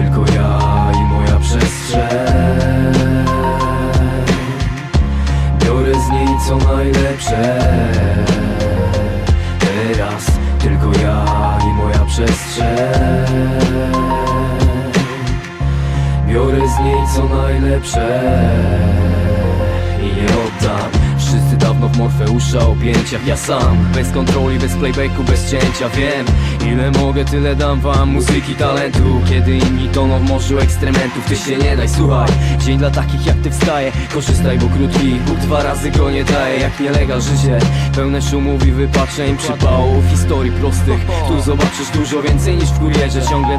tylko ja i moja przestrzeń. Biorę z niej co najlepsze. Teraz tylko ja i moja przestrzeń. Biorę z niej co najlepsze Morfeusza objęciach Ja sam, bez kontroli, bez playbacku, bez cięcia Wiem, ile mogę, tyle dam wam Muzyki, talentu. Kiedy inni toną w morzu ekstrementów Ty się nie daj, słuchaj. Dzień dla takich jak ty wstaje. Korzystaj, bo krótki Bóg dwa razy go nie daje. Jak nielegal życie Pełne szumów i wypaczeń Przypałów, historii prostych. Tu zobaczysz dużo więcej niż w kurierze Ciągle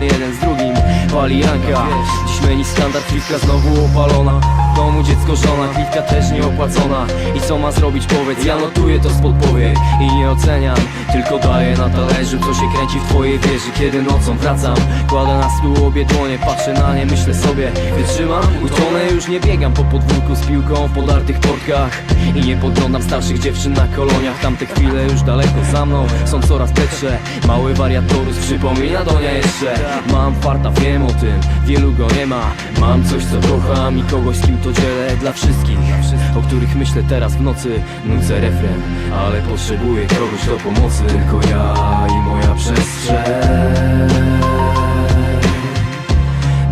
jeden z drugim Pali Janka Dziś menu standard, klitka znowu opalona. W domu dziecko, żona, klitka też nieopłacona. I co ma zrobić powiedz, ja notuję to z podpowiedź I nie oceniam, tylko daję na talerzu Co się kręci w twojej wieży, kiedy nocą wracam Kładę na stół obie dłonie, patrzę na nie, myślę sobie Wytrzymam, utonę, już nie biegam po podwórku z piłką w podartych portkach. I nie podglądam starszych dziewczyn na koloniach. Tamte chwile już daleko za mną, są coraz lepsze Mały wariatorus przypomina do niej jeszcze Mam farta, wiem o tym, wielu go nie ma. Mam coś co kocham i kogoś z kim to dzielę Dla wszystkich, o których myślę teraz w nocy Nucę refren, ale potrzebuję kogoś do pomocy. Tylko ja i moja przestrzeń.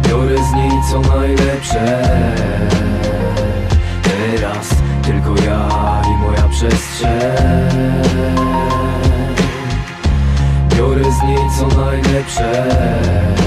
Biorę z niej co najlepsze. Teraz tylko ja i moja przestrzeń Biorę z niej co najlepsze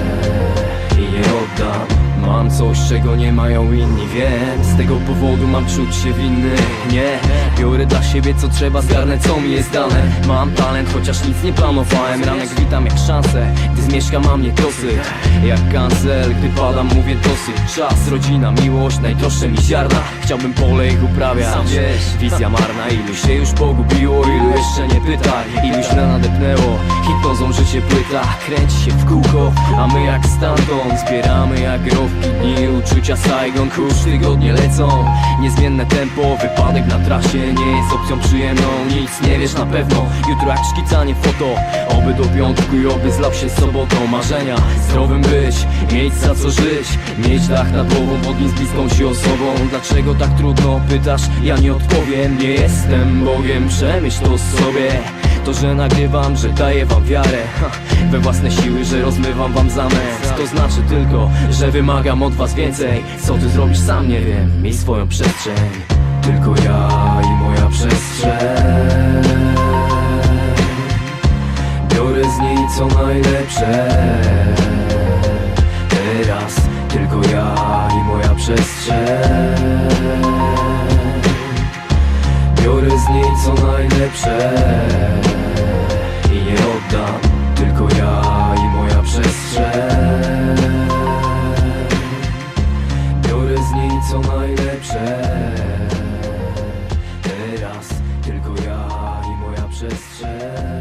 coś, czego nie mają inni, wiem. Z tego powodu mam czuć się winny Nie, biorę dla siebie co trzeba Zgarnę co mi jest dane. Mam talent, chociaż nic nie planowałem. Ranek witam jak szansę Gdy zmieszka mam mnie dosyć. Jak kancel, gdy padam mówię dosyć. Czas, rodzina, miłość, najdroższe mi ziarna. Chciałbym pole ich uprawiać. Wizja marna, ilu się już pogubiło Ilu jeszcze nie pyta, ilu źle nadepnęło Hipnozą życie płyta, kręci się w kółko A my jak stamtąd. Zbieramy jak rowki dni Uczucia Saigon, kurz, tygodnie lecą. Niezmienne tempo, wypadek na trasie Nie jest opcją przyjemną, nic nie wiesz na pewno. Jutro jak szkicanie foto. Oby do piątku i oby zlał się sobotą. Marzenia, zdrowym być, mieć za co żyć. Mieć dach nad głową, pod z bliską ci osobą. Dlaczego tak trudno, pytasz, ja nie odpowiem. Nie jestem Bogiem, przemyśl to sobie to, że nagrywam, że daję wam wiarę. We własne siły, że rozmywam wam zamęt. To znaczy tylko, że wymagam od was więcej. Co ty zrobisz sam nie wiem, miej swoją przestrzeń. Tylko ja i moja przestrzeń. Biorę z niej co najlepsze. Teraz tylko ja i moja przestrzeń. Biorę z niej co najlepsze z niej co najlepsze. Teraz tylko ja i moja przestrzeń